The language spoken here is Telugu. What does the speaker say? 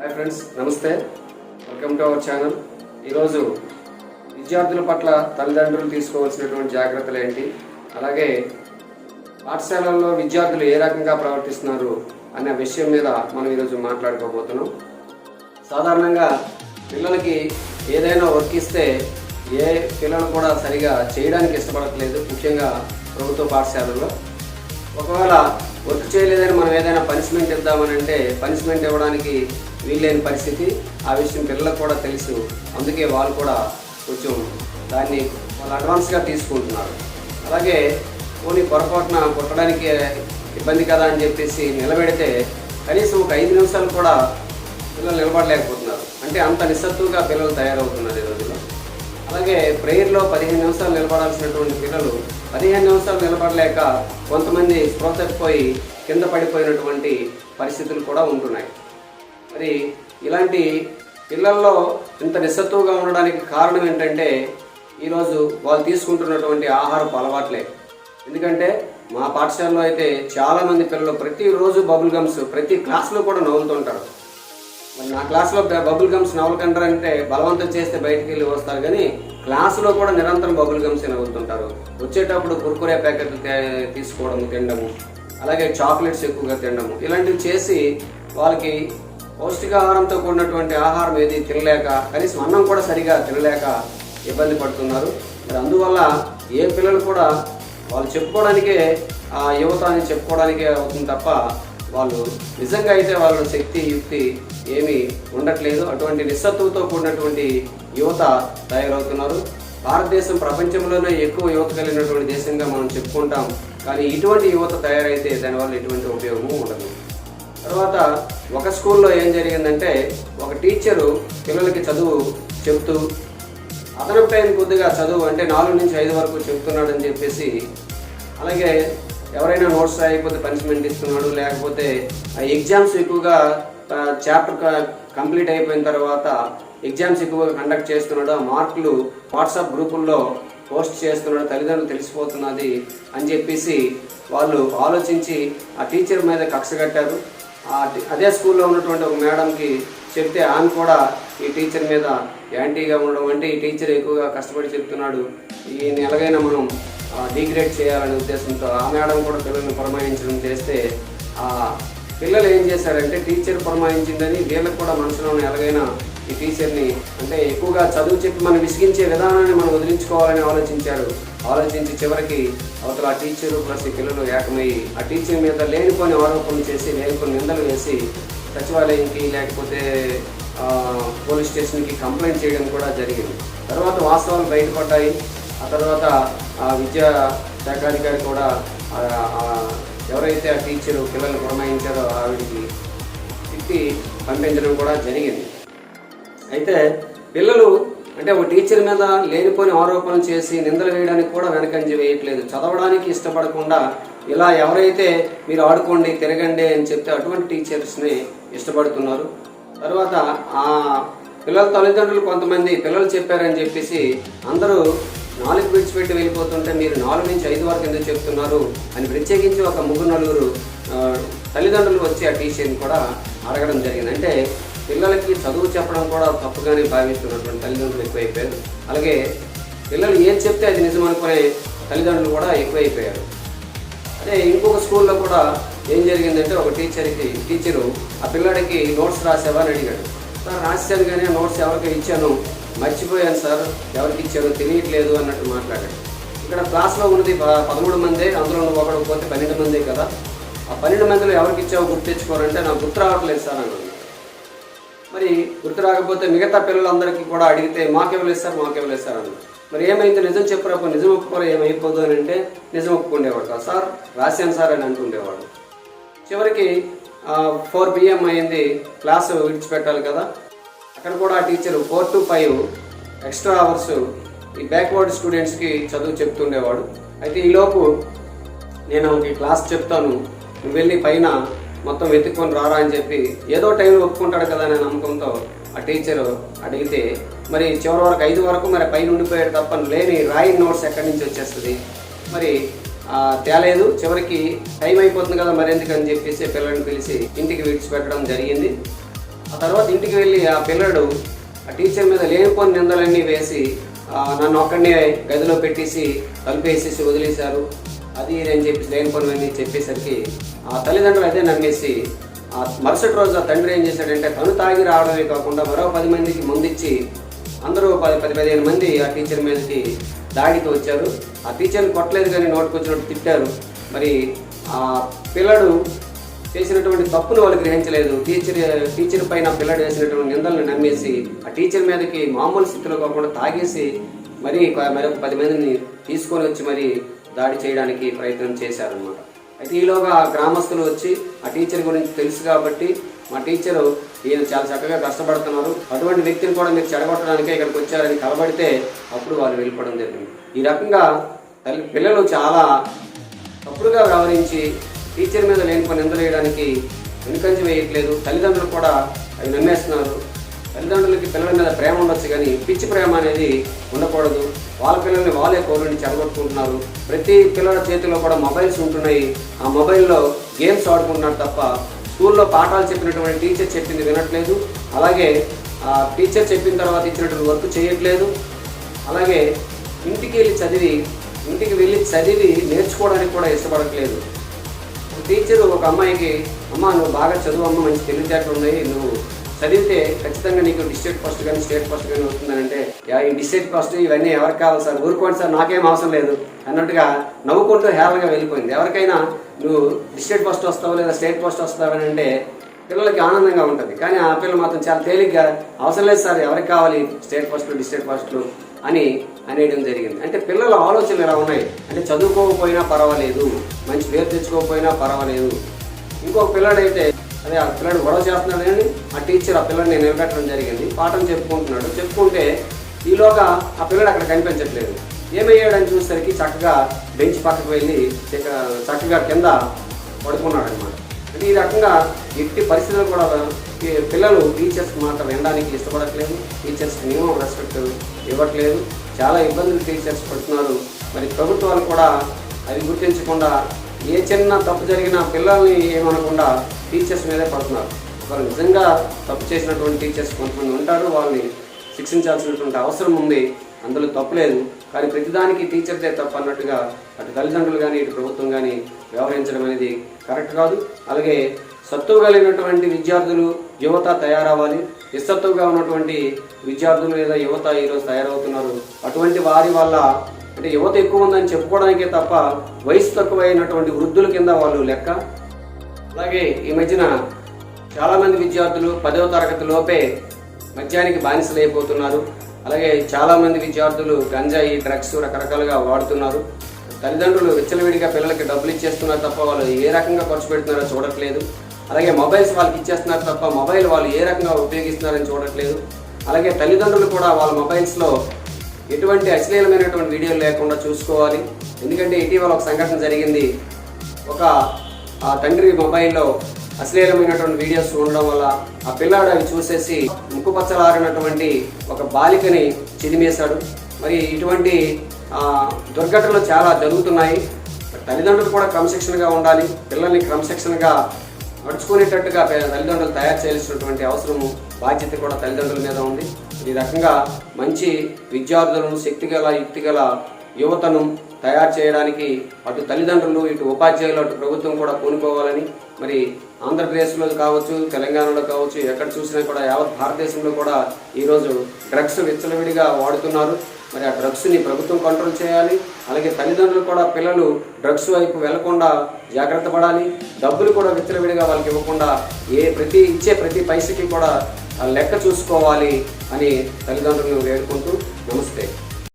హాయ్ ఫ్రెండ్స్ నమస్తే. వెల్కమ్ టు అవర్ ఛానల్ ఈరోజు విద్యార్థుల పట్ల తల్లిదండ్రులు తీసుకోవాల్సినటువంటి జాగ్రత్తలు ఏంటి? అలాగే పాఠశాలల్లో విద్యార్థులు ఏ రకంగా ప్రవర్తిస్తున్నారు అనే విషయం మీద మనం ఈరోజు మాట్లాడుకోబోతున్నాం. సాధారణంగా పిల్లలకి ఏదైనా వర్క్ ఇస్తే ఏ పిల్లలు కూడా సరిగా చేయడానికి ఇష్టపడట్లేదు ముఖ్యంగా ప్రభుత్వ పాఠశాలల్లో. ఒకవేళ వర్క్ చేయలేదని మనం ఏదైనా పనిష్మెంట్ ఇద్దామని అంటే పనిష్మెంట్ ఇవ్వడానికి వీల్లేని పరిస్థితి. ఆ విషయం పిల్లలకు కూడా తెలుసు. అందుకే వాళ్ళు కూడా కొంచెం దాన్ని వాళ్ళు అడ్వాన్స్గా తీసుకుంటున్నారు. అలాగే పోనీ పొరపాటున కొట్టడానికి ఇబ్బంది కదా అని చెప్పేసి నిలబెడితే కనీసం ఒక ఐదు నిమిషాలు కూడా పిల్లలు నిలబడలేకపోతున్నారు. అంటే అంత నిస్సత్తుగా పిల్లలు తయారవుతున్నారు ఈ రోజుల్లో. అలాగే ప్రేయర్లో పదిహేను నిమిషాలు నిలబడాల్సినటువంటి పిల్లలు పదిహేను నిమిషాలు నిలబడలేక కొంతమంది స్పృహ తప్పిపోయి కింద పడిపోయినటువంటి పరిస్థితులు కూడా ఉంటున్నాయి. మరి ఇలాంటి పిల్లల్లో ఇంత నిస్సత్తువుగా ఉండడానికి కారణం ఏంటంటే ఈరోజు వాళ్ళు తీసుకుంటున్నటువంటి ఆహారపు అలవాట్లే. ఎందుకంటే మా పాఠశాలలో అయితే చాలామంది పిల్లలు ప్రతిరోజు బబుల్ గమ్స్ ప్రతి క్లాస్లో కూడా నవ్వుతుంటారు మరి నా క్లాస్లో బబుల్ గమ్స్ నవ్వులకంటారంటే అంటే బలవంతం చేస్తే బయటికి వెళ్ళి వస్తారు కానీ క్లాసులో కూడా నిరంతరం బబుల్ గమ్స్ నవ్వుతుంటారు వచ్చేటప్పుడు కుర్కురే ప్యాకెట్లు తీసుకోవడం తినడము అలాగే చాక్లెట్స్ ఎక్కువగా తినడము ఇలాంటివి చేసి వాళ్ళకి పౌష్టికాహారంతో కూడినటువంటి ఆహారం ఏది తినలేక కనీసం అన్నం కూడా సరిగా తినలేక ఇబ్బంది పడుతున్నారు. మరి అందువల్ల ఏ పిల్లలు కూడా వాళ్ళు చెప్పుకోవడానికే ఆ యువత అని చెప్పుకోవడానికే అవుతుంది తప్ప వాళ్ళు నిజంగా అయితే వాళ్ళ శక్తి యుక్తి ఏమీ ఉండట్లేదు. అటువంటి నిస్సత్తువతో కూడినటువంటి యువత తయారవుతున్నారు. భారతదేశం ప్రపంచంలోనే ఎక్కువ యువత కలిగినటువంటి దేశంగా మనం చెప్పుకుంటాం. కానీ ఇటువంటి యువత తయారైతే దానివల్ల ఎటువంటి ఉపయోగము ఉండదు. తర్వాత ఒక స్కూల్లో ఏం జరిగిందంటే ఒక టీచరు పిల్లలకి చదువు చెబుతూ అదనపు టైం కొద్దిగా చదువు అంటే నాలుగు నుంచి ఐదు వరకు చెప్తున్నాడని చెప్పేసి అలాగే ఎవరైనా నోట్స్ రాయకపోతే పనిష్మెంట్ ఇస్తున్నాడు లేకపోతే ఆ ఎగ్జామ్స్ ఎక్కువగా చాప్టర్ కంప్లీట్ అయిపోయిన తర్వాత ఎగ్జామ్స్ ఎక్కువగా కండక్ట్ చేస్తున్నాడు ఆ మార్కులు వాట్సాప్ గ్రూపుల్లో పోస్ట్ చేస్తున్నాడు తల్లిదండ్రులు తెలిసిపోతున్నది అని చెప్పేసి వాళ్ళు ఆలోచించి ఆ టీచర్ మీద కక్ష కట్టారు. అదే స్కూల్లో ఉన్నటువంటి ఒక మేడంకి చెప్తే ఆమె కూడా ఈ టీచర్ మీద యాంటీగా ఉండడం అంటే ఈ టీచర్ ఎక్కువగా కష్టపడి చెప్తున్నాడు. ఈయన ఎలాగైనా మనం డిగ్రేడ్ చేయాలనే ఉద్దేశంతో ఆ మేడం కూడా పిల్లల్ని పురమాయించడం చేస్తే పిల్లలు ఏం చేశారంటే టీచర్ పురమాయించిందని వీళ్ళకి కూడా మనసులో ఎలాగైనా ఈ టీచర్ని అంటే ఎక్కువగా చదువు చెప్పి మనం విసిగించే విధానాన్ని మనం వదిలించుకోవాలని ఆలోచించారు. ఆలోచించి చివరికి అవతల ఆ టీచరు ప్లస్ ఈ పిల్లలు ఏకమయ్యి ఆ టీచర్ మీద లేనిపోని ఆరోపణలు చేసి లేనిపోని నిందలు వేసి సచివాలయంకి లేకపోతే పోలీస్ స్టేషన్కి కంప్లైంట్ చేయడం కూడా జరిగింది. తర్వాత వాస్తవాలు బయటపడ్డాయి. ఆ తర్వాత ఆ విద్యా శాఖాధికారి కూడా ఎవరైతే ఆ టీచరు పిల్లల్ని పురమాయించారో ఆవిడికి తిట్టి పంపించడం కూడా జరిగింది. అయితే పిల్లలు అంటే ఒక టీచర్ మీద లేనిపోని ఆరోపణలు చేసి నిందలు వేయడానికి కూడా వెనకంజ వేయట్లేదు. చదవడానికి ఇష్టపడకుండా ఇలా ఎవరైతే మీరు ఆడుకోండి తిరగండి అని చెప్తే అటువంటి టీచర్స్ని ఇష్టపడుతున్నారు. తర్వాత ఆ పిల్లల తల్లిదండ్రులు కొంతమంది పిల్లలు చెప్పారని చెప్పేసి అందరూ నాలుగు విడిచిపెట్టి వెళ్ళిపోతుంటే మీరు నాలుగు నుంచి ఐదు వరకు ఎందుకు చెప్తున్నారు అని ప్రత్యేకించి ఒక ముగ్గురు నలుగురు తల్లిదండ్రులు వచ్చి ఆ టీచర్ని కూడా అడగడం జరిగింది. అంటే పిల్లలకి చదువు చెప్పడం కూడా తప్పుగానే భావిస్తున్నటువంటి తల్లిదండ్రులు ఎక్కువైపోయారు. అలాగే పిల్లలు ఏం చెప్తే అది నిజం అనుకునే తల్లిదండ్రులు కూడా ఎక్కువైపోయారు. అదే ఇంకొక స్కూల్లో కూడా ఏం జరిగిందంటే ఒక టీచర్కి టీచరు ఆ పిల్లాడికి నోట్స్ రాసావా అని అడిగాడు. సార్ రాశాను కానీ నోట్స్ ఎవరికి ఇచ్చాను? మర్చిపోయాను సార్. ఎవరికి ఇచ్చానో తెలియట్లేదు అన్నట్టు మాట్లాడాడు. ఇక్కడ క్లాస్లో ఉన్నది పదమూడు మంది అందులో ఒకడు పోతే పన్నెండు మంది కదా. ఆ పన్నెండు మందిలో ఎవరికి ఇచ్చావో గుర్తు తెచ్చుకోరంటే నాకు గుర్తు రావట్లేదు సార్ అన్నాడు. మరి గుర్తు రాకపోతే మిగతా పిల్లలందరికీ కూడా అడిగితే మాకెవరు ఇస్తారు మాకెవరు ఇస్తారు అన్నారు మరి ఏమైంది? నిజం చెప్పరాపో నిజం ఒప్పుకోరా? ఏమైపోదు అని అంటే నిజం ఒప్పుకుండేవాడు కాదు. సార్ రాశాను సార్ అని అంటుండేవాడు. చివరికి ఫోర్ పిఎం అయింది. క్లాస్ విడిచిపెట్టాలి కదా. అక్కడ కూడా teacher four to five extra hours ఈ బ్యాక్వర్డ్ స్టూడెంట్స్కి చదువు చెప్తుండేవాడు. అయితే ఈలోపు నేను ఈ క్లాస్ చెప్తాను. నువ్వు వెళ్ళి పైన మొత్తం వెతుక్కొని రారా అని చెప్పి ఏదో టైంలో ఒప్పుకుంటాడు కదా అనే నమ్మకంతో ఆ టీచర్ అడిగితే మరి చివరి వరకు ఐదు వరకు మరి పైన ఉండిపోయాడు తప్ప లేని రాయి నోట్స్ ఎక్కడి నుంచి వచ్చేస్తుంది? మరి తేలేదు చివరికి టైం అయిపోతుంది కదా మరెందుకు అని చెప్పేసి పిల్లల్ని పిలిచి ఇంటికి విడిచిపెట్టడం జరిగింది. ఆ తర్వాత ఇంటికి వెళ్ళి ఆ పిల్లడు ఆ టీచర్ మీద లేనిపోని నిందలన్నీ వేసి నన్ను ఒక్కడినే గదిలో పెట్టేసి తలుపేసేసి వదిలేశారు. అది ఇది అని లేని పనులని చెప్పేసరికి ఆ తల్లిదండ్రులు అదే నమ్మేసి ఆ మరుసటి రోజు ఆ తండ్రి ఏం చేశాడంటే తను తాగి రావడమే కాకుండా మరో పది మందికి ముందిచ్చి అందరూ పది పది పదిహేను మంది ఆ టీచర్ మీదకి దాడికి వచ్చారు. ఆ టీచర్ని కొట్టలేదు కానీ నోటుకొచ్చినట్టు తిట్టారు. మరి ఆ పిల్లడు చేసినటువంటి తప్పును వాళ్ళు గ్రహించలేదు. టీచర్ టీచర్ పైన పిల్లడు వేసినటువంటి నిందలను నమ్మేసి ఆ టీచర్ మీదకి మామూలు స్థితిలో కాకుండా తాగేసి మరి మరొక పది మందిని తీసుకొని వచ్చి మరి దాడి చేయడానికి ప్రయత్నం చేశారనమాట అయితే ఈలోగా ఆ గ్రామస్తులు వచ్చి ఆ టీచర్ గురించి తెలుసు కాబట్టి మా టీచరు ఈయన చాలా చక్కగా కష్టపడుతున్నారు. అటువంటి వ్యక్తిని కూడా మీరు చెడగొట్టడానికే ఇక్కడికి వచ్చారని కలబడితే అప్పుడు వాళ్ళు వెళ్ళిపోవడం జరిగింది. ఈ రకంగా తల్లి పిల్లలు చాలా తప్పుడుగా వ్యవహరించి టీచర్ మీద లేనిపోయిన నిందలు వేయడానికి వెనుకంజ వేయట్లేదు. తల్లిదండ్రులు కూడా అవి నమ్మేస్తున్నారు. తల్లిదండ్రులకి పిల్లల మీద ప్రేమ ఉండొచ్చు కానీ పిచ్చి ప్రేమ అనేది ఉండకూడదు. వాళ్ళ పిల్లల్ని వాళ్ళే కోరుని చెడగొట్టుకుంటున్నారు ప్రతి పిల్లల చేతిలో కూడా మొబైల్స్ ఉంటున్నాయి. ఆ మొబైల్లో గేమ్స్ ఆడుకుంటున్నారు తప్ప స్కూల్లో పాఠాలు చెప్పినటువంటి టీచర్ చెప్పింది వినట్లేదు. అలాగే ఆ టీచర్ చెప్పిన తర్వాత ఇచ్చినటువంటి వర్క్ చేయట్లేదు. అలాగే ఇంటికి వెళ్ళి చదివి ఇంటికి వెళ్ళి చదివి నేర్చుకోవడానికి కూడా ఇష్టపడట్లేదు. టీచరు ఒక అమ్మాయికి అమ్మ నువ్వు బాగా చదువు అమ్మ మంచి తెలివితేటలు ఉన్నాయి నువ్వు చదివితే ఖచ్చితంగా నీకు డిస్ట్రిక్ట్ ఫస్ట్ కానీ స్టేట్ ఫస్ట్ కానీ వస్తుందంటే ఈ డిస్ట్రిక్ట్ ఫస్ట్ ఇవన్నీ ఎవరికి కావాలి సార్? ఊరుకోండి సార్ నాకేం అవసరం లేదు అన్నట్టుగా నవ్వుకుంటూ హేళనగా వెళ్ళిపోయింది. ఎవరికైనా నువ్వు డిస్ట్రిక్ట్ ఫస్ట్ వస్తావు లేదా స్టేట్ ఫస్ట్ వస్తావు అని అంటే పిల్లలకి ఆనందంగా ఉంటుంది. కానీ ఆ పిల్లలు మాత్రం చాలా తేలిగ్గా అవసరం లేదు సార్ ఎవరికి కావాలి స్టేట్ ఫస్ట్లు డిస్ట్రిక్ట్ ఫస్ట్లు అని అనేయడం జరిగింది. అంటే పిల్లల ఆలోచనలు ఎలా ఉన్నాయి? అంటే చదువుకోకపోయినా పర్వాలేదు మంచి పేరు తెచ్చుకోకపోయినా పర్వాలేదు. ఇంకొక పిల్లాడైతే అదే ఆ పిల్లడు గొడవ చేస్తున్నాడు కానీ ఆ టీచర్ ఆ పిల్లడిని నేను నిలబెట్టడం జరిగింది. పాఠం చెప్పుకుంటున్నాడు. చెప్పుకుంటే ఈలోగా ఆ పిల్లడు అక్కడ కనిపించట్లేదు. ఏమయ్యాడని చూసేసరికి చక్కగా బెంచ్ పక్కకు వెళ్ళి చక్కగా కింద పడుకున్నాడు అనమాట అంటే ఈ రకంగా ఎట్టి పరిస్థితులు కూడా పిల్లలు టీచర్స్ మాట వినడానికి ఇష్టపడట్లేదు. టీచర్స్ మినిమం రెస్పెక్ట్ ఇవ్వట్లేదు. చాలా ఇబ్బందులు టీచర్స్ పడుతున్నారు. మరి ప్రభుత్వాలు కూడా అది గుర్తించకుండా ఏ చిన్న తప్పు జరిగినా పిల్లల్ని ఏమనకుండా టీచర్స్ మీదే పడుతున్నారు. వాళ్ళు నిజంగా తప్పు చేసినటువంటి టీచర్స్ కొంతమంది ఉంటారు వాళ్ళని శిక్షించాల్సినటువంటి అవసరం ఉంది. అందులో తప్పులేదు కానీ ప్రతిదానికి టీచర్దే తప్పు అన్నట్టుగా అటు తల్లిదండ్రులు కానీ ఇటు ప్రభుత్వం కానీ వ్యవహరించడం అనేది కరెక్ట్ కాదు. అలాగే సత్తువు కలిగినటువంటి విద్యార్థులు యువత తయారవ్వాలి. నిస్సత్తువుగా ఉన్నటువంటి విద్యార్థులు లేదా యువత ఈరోజు తయారవుతున్నారు. అటువంటి వారి వల్ల అంటే యువత ఎక్కువ ఉందని చెప్పుకోవడానికే తప్ప వయసు తక్కువైనటువంటి వృద్ధుల కింద వాళ్ళు లెక్క. అలాగే ఈ మధ్యన చాలామంది విద్యార్థులు పదవ తరగతి లోపే మద్యానికి బానిసలైపోతున్నారు. అలాగే చాలామంది విద్యార్థులు గంజాయి డ్రగ్స్ రకరకాలుగా వాడుతున్నారు. తల్లిదండ్రులు విచ్చలవిడిగా పిల్లలకి డబ్బులు ఇచ్చేస్తున్నారు తప్ప వాళ్ళు ఏ రకంగా ఖర్చు పెడుతున్నారో చూడట్లేదు. అలాగే మొబైల్స్ వాళ్ళకి ఇచ్చేస్తున్నారు తప్ప మొబైల్ వాళ్ళు ఏ రకంగా ఉపయోగిస్తున్నారని చూడట్లేదు. అలాగే తల్లిదండ్రులు కూడా వాళ్ళ మొబైల్స్లో ఎటువంటి అశ్లీలమైనటువంటి వీడియోలు లేకుండా చూసుకోవాలి. ఎందుకంటే ఇటీవల ఒక సంఘటన జరిగింది. ఒక ఆ తండ్రి మొబైల్లో అశ్లీలమైనటువంటి వీడియోస్ ఉండడం వల్ల ఆ పిల్లాడు అవి చూసేసి ముక్కుపచ్చలారినటువంటి ఒక బాలికని చిదిమేశాడు. మరి ఇటువంటి దుర్ఘటనలు చాలా జరుగుతున్నాయి. తల్లిదండ్రులు కూడా క్రమశిక్షణగా ఉండాలి. పిల్లల్ని క్రమశిక్షణగా నడుచుకునేటట్టుగా తల్లిదండ్రులు తయారు చేయాల్సినటువంటి అవసరము బాధ్యత కూడా తల్లిదండ్రుల మీద ఉంది. ఈ రకంగా మంచి విద్యార్థులను శక్తిగల యుక్తిగల యువతను తయారు చేయడానికి అటు తల్లిదండ్రులు ఇటు ఉపాధ్యాయులు అటు ప్రభుత్వం కూడా పూనుకోవాలని మరి ఆంధ్రప్రదేశ్లో కావచ్చు తెలంగాణలో కావచ్చు ఎక్కడ చూసినా కూడా యావత్ భారతదేశంలో కూడా ఈరోజు డ్రగ్స్ విచ్చలవిడిగా వాడుతున్నారు. మరి ఆ డ్రగ్స్ని ప్రభుత్వం కంట్రోల్ చేయాలి. అలాగే తల్లిదండ్రులు కూడా పిల్లలు డ్రగ్స్ వైపు వెళ్ళకుండా జాగ్రత్త పడాలి. డబ్బులు కూడా విచ్చలవిడిగా వాళ్ళకి ఇవ్వకుండా ఏ ప్రతి ఇచ్చే ప్రతి పైసకి కూడా ఆ లెక్క చూసుకోవాలి అని తల్లిదండ్రులను వేడుకుంటూ నమస్తే.